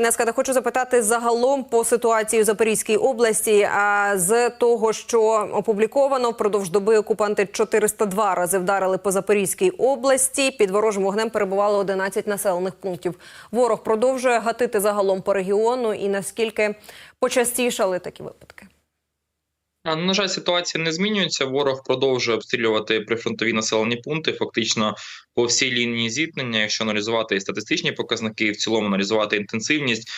Пане Скада, хочу запитати загалом по ситуації у Запорізькій області. А з того, що опубліковано впродовж доби окупанти 402 рази вдарили по Запорізькій області. Під ворожим вогнем перебувало 11 населених пунктів. Ворог продовжує гатити загалом по регіону. І наскільки почастішали такі випадки? Ну, На жаль, ситуація не змінюється. Ворог продовжує обстрілювати прифронтові населені пункти, фактично по всій лінії зіткнення. Якщо аналізувати статистичні показники, в цілому аналізувати інтенсивність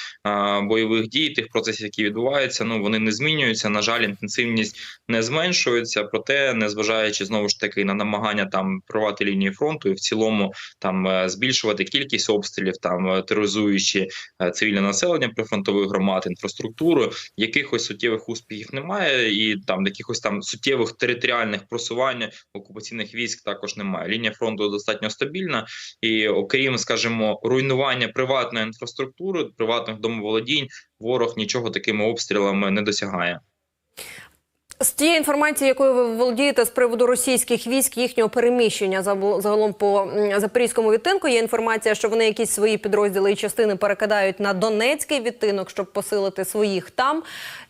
бойових дій, тих процесів, які відбуваються, ну вони не змінюються. На жаль, інтенсивність не зменшується. Проте, незважаючи знову ж таки на намагання там прорвати лінії фронту і в цілому там е, збільшувати кількість обстрілів, там е, тероризуючи е, цивільне населення прифронтових громад, інфраструктуру, якихось суттєвих успіхів немає, і там якихось там суттєвих територіальних просувань окупаційних військ також немає. Лінія фронту достатньо стабільна, і окрім, скажімо, руйнування приватної інфраструктури, приватних домоволодінь, ворог нічого такими обстрілами не досягає. З тієї інформації, якою ви володієте з приводу російських військ, їхнього переміщення загалом по запорізькому відтинку, є інформація, що вони якісь свої підрозділи і частини перекидають на Донецький відтинок, щоб посилити своїх там.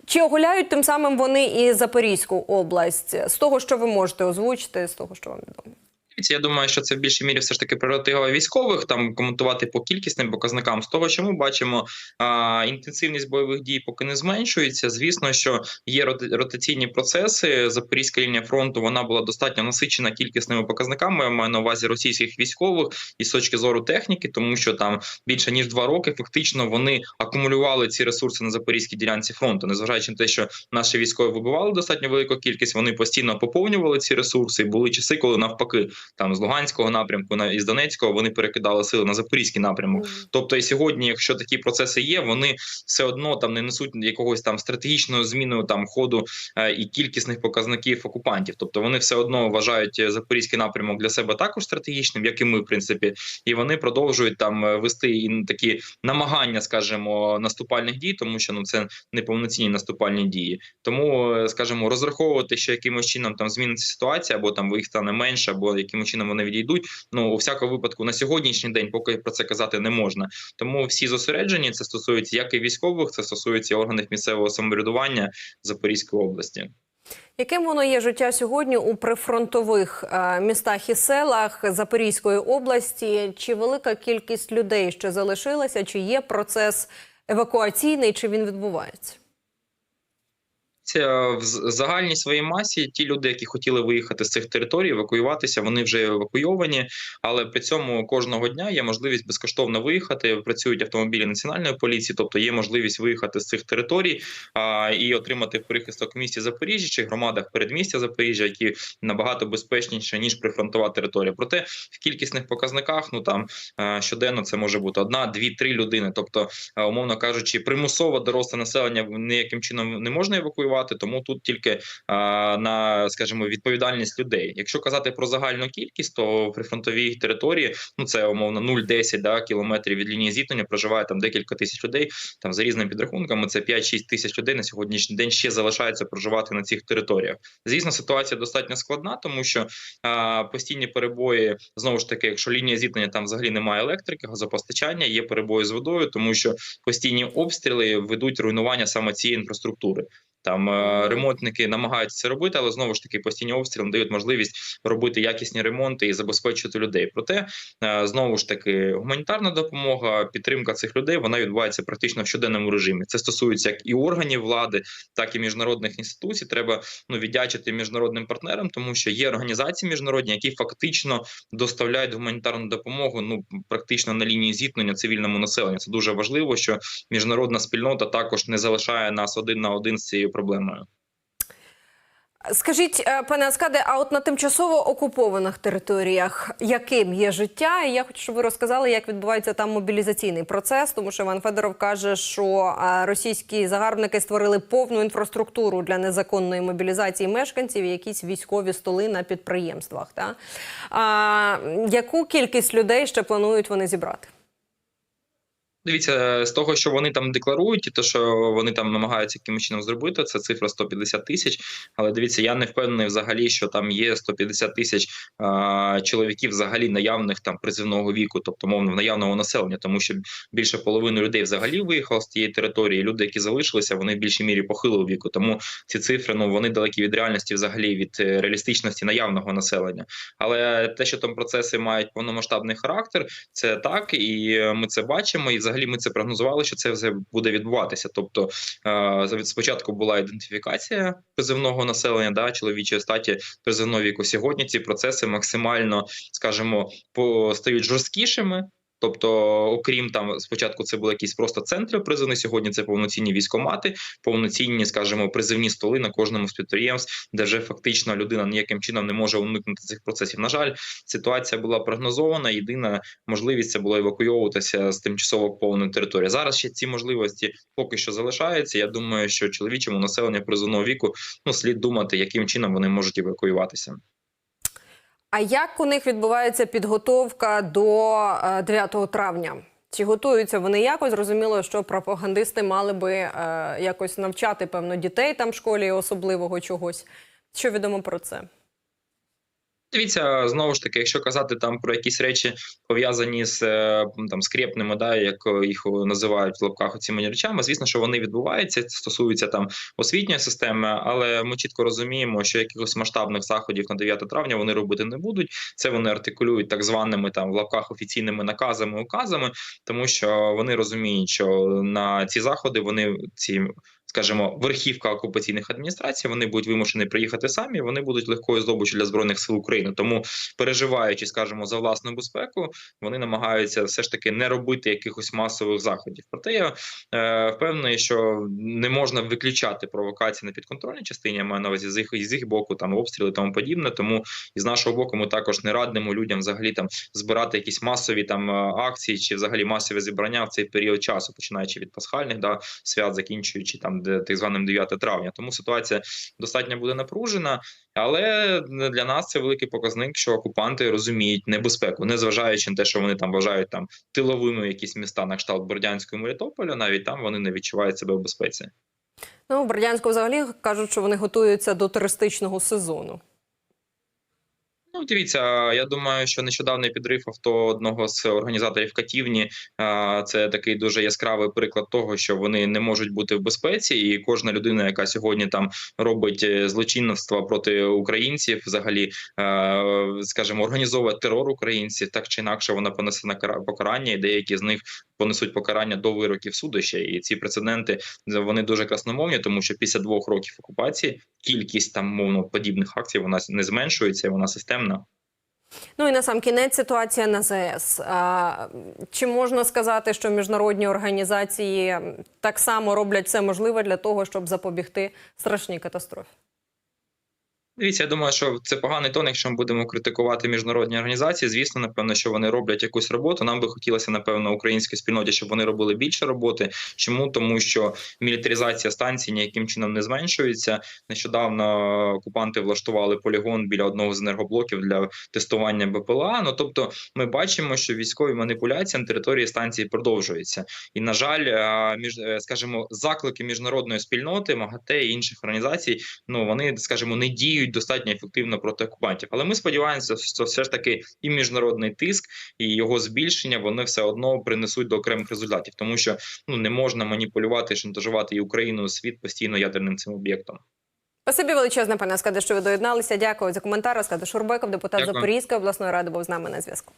Чи оголяють тим самим вони і Запорізьку область? З того, що ви можете озвучити, з того, що вам відомо. Я думаю, що це в більшій мірі все ж таки прерогатива військових там коментувати по кількісним показникам. З того, що ми бачимо, а, інтенсивність бойових дій поки не зменшується. Звісно, що є ротаційні процеси. Запорізька лінія фронту вона була достатньо насичена кількісними показниками. Я маю на увазі російських військових і з точки зору техніки, тому що там більше ніж два роки фактично вони акумулювали ці ресурси на запорізькій ділянці фронту, незважаючи на те, що наші військові вибивали достатньо велику кількість. Вони постійно поповнювали ці ресурси. І були часи, коли навпаки там з Луганського напрямку на із Донецького вони перекидали сили на запорізький напрямок. Тобто, і сьогодні, якщо такі процеси є, вони все одно там не несуть якогось там стратегічного зміну там ходу е, і кількісних показників окупантів. Тобто вони все одно вважають запорізький напрямок для себе також стратегічним, як і ми, в принципі, і вони продовжують там е, вести і такі намагання, скажімо, наступальних дій, тому що ну це неповноцінні наступальні дії. Тому, е, скажімо, розраховувати, що якимось чином там зміниться ситуація, або там їх стане менше, або якимось чином вони відійдуть. Ну у всякому випадку на сьогоднішній день поки про це казати не можна. Тому всі зосереджені це стосується як і військових, це стосується органів місцевого самоврядування Запорізької області. Яким воно є життя сьогодні у прифронтових е, містах і селах Запорізької області? Чи велика кількість людей ще залишилася? Чи є процес евакуаційний, чи він відбувається? Це в загальній своїй масі ті люди, які хотіли виїхати з цих територій, евакуюватися, вони вже евакуйовані. Але при цьому кожного дня є можливість безкоштовно виїхати. Працюють автомобілі національної поліції, тобто є можливість виїхати з цих територій а, і отримати прихисток в місті Запоріжжя чи громадах передмістя Запоріжжя, які набагато безпечніше ніж прифронтова територія. Проте в кількісних показниках, ну там е, щоденно це може бути одна, дві, три людини. Тобто, е, умовно кажучи, примусово доросле населення ніяким чином не можна евакуювати, тому тут тільки на, скажімо, відповідальність людей. Якщо казати про загальну кількість, то в прифронтовій території, ну це умовно 0,10 да, кілометрів від лінії зіткнення проживає там декілька тисяч людей. Там за різними підрахунками це 5-6 тисяч людей на сьогоднішній день ще залишаються проживати на цих територіях. Звісно, ситуація достатньо складна, тому що а, постійні перебої знову ж таки, якщо лінія зіткнення там взагалі немає електрики, газопостачання, є перебої з водою, тому що постійні обстріли ведуть руйнування саме цієї інфраструктури. Там е, ремонтники намагаються це робити, але знову ж таки постійні обстріли дають можливість робити якісні ремонти і забезпечити людей. Проте е, знову ж таки гуманітарна допомога, підтримка цих людей вона відбувається практично в щоденному режимі. Це стосується як і органів влади, так і міжнародних інституцій. Треба ну віддячити міжнародним партнерам, тому що є організації міжнародні, які фактично доставляють гуманітарну допомогу. Ну практично на лінії зіткнення цивільному населенню. Це дуже важливо, що міжнародна спільнота також не залишає нас один на один з цією проблемою. Скажіть, е, пане Аскаде, а от на тимчасово окупованих територіях яким є життя? І я хочу, щоб ви розказали, як відбувається там мобілізаційний процес, тому що Іван Федоров каже, що е, російські загарбники створили повну інфраструктуру для незаконної мобілізації мешканців, і якісь військові столи на підприємствах. Та? А, яку кількість людей ще планують вони зібрати? Дивіться, з того, що вони там декларують, і те, що вони там намагаються якимось чином зробити, це цифра 150 тисяч. Але дивіться, я не впевнений взагалі, що там є 150 тисяч а, чоловіків взагалі наявних там призивного віку, тобто мовно наявного населення, тому що більше половини людей взагалі виїхало з тієї території. Люди, які залишилися, вони в більшій мірі похилого віку. Тому ці цифри ну вони далекі від реальності, взагалі від е, реалістичності наявного населення. Але те, що там процеси мають повномасштабний характер, це так, і е, ми це бачимо. І взагалі ми це прогнозували, що це все буде відбуватися. Тобто, е, спочатку була ідентифікація призивного населення, да, чоловічої статі призивного віку. Сьогодні ці процеси максимально, скажімо, стають жорсткішими. Тобто, окрім там, спочатку це були якісь просто центри призивні, сьогодні це повноцінні військомати, повноцінні, скажімо, призивні столи на кожному з підприємств, де вже фактично людина ніяким чином не може уникнути цих процесів. На жаль, ситуація була прогнозована. Єдина можливість це було евакуйовуватися з тимчасово окупованої території. Зараз ще ці можливості поки що залишаються. Я думаю, що чоловічому населенню призовного віку ну слід думати, яким чином вони можуть евакуюватися. А як у них відбувається підготовка до е, 9 травня? Чи готуються вони якось? Зрозуміло, що пропагандисти мали би е, якось навчати певно дітей там в школі особливого чогось. Що відомо про це? Дивіться, знову ж таки, якщо казати там про якісь речі пов'язані з е, там скрепними, да як їх називають в лапках цими речами, звісно, що вони відбуваються, стосуються там освітньої системи, але ми чітко розуміємо, що якихось масштабних заходів на 9 травня вони робити не будуть. Це вони артикулюють так званими там в лапках офіційними наказами, указами, тому що вони розуміють, що на ці заходи вони ці. Скажімо, верхівка окупаційних адміністрацій, вони будуть вимушені приїхати самі. Вони будуть легкою здобиччю для збройних сил України. Тому, переживаючи, скажімо, за власну безпеку, вони намагаються все ж таки не робити якихось масових заходів. Проте я е, впевнений, що не можна виключати провокації на підконтрольній частині. Я маю на увазі з їх з їх боку, там обстріли тому подібне. Тому і з нашого боку, ми також не радимо людям взагалі там збирати якісь масові там е, акції чи взагалі масові зібрання в цей період часу, починаючи від пасхальних да свят, закінчуючи там так званим 9 травня. Тому ситуація достатньо буде напружена, але для нас це великий показник, що окупанти розуміють небезпеку, незважаючи на те, що вони там вважають там тиловими якісь міста на кшталт Бордянського Мелітополя, навіть там вони не відчувають себе в безпеці. Ну, в Бердянську взагалі кажуть, що вони готуються до туристичного сезону. Ну, дивіться, я думаю, що нещодавний підрив авто одного з організаторів катівні це такий дуже яскравий приклад того, що вони не можуть бути в безпеці, і кожна людина, яка сьогодні там робить е, проти українців, взагалі скажімо, організовує терор українців, так чи інакше вона понесе на покарання, і деякі з них понесуть покарання до вироків суду ще. І ці прецеденти вони дуже красномовні, тому що після двох років окупації кількість там мовно подібних акцій вона не зменшується, вона системна. Ну і на сам кінець ситуація на ЗС. А, чи можна сказати, що міжнародні організації так само роблять все можливе для того, щоб запобігти страшній катастрофі? Дивіться, я думаю, що це поганий тон, якщо ми будемо критикувати міжнародні організації. Звісно, напевно, що вони роблять якусь роботу. Нам би хотілося, напевно, українській спільноті, щоб вони робили більше роботи. Чому тому, що мілітаризація станцій ніяким чином не зменшується. Нещодавно окупанти влаштували полігон біля одного з енергоблоків для тестування БПЛА. Ну тобто, ми бачимо, що військові маніпуляції на території станції продовжуються. І на жаль, між скажімо, заклики міжнародної спільноти, МАГАТЕ і інших організацій, ну вони скажімо, не діють достатньо ефективно проти окупантів. Але ми сподіваємося, що все ж таки і міжнародний тиск, і його збільшення вони все одно принесуть до окремих результатів, тому що ну не можна маніпулювати, шантажувати і Україну і світ постійно ядерним цим об'єктом. Спасибі величезне, пане Скаде, що ви доєдналися. Дякую за коментар. Скаде Шурбеков, депутат Дякую. Запорізької обласної ради, був з нами на зв'язку.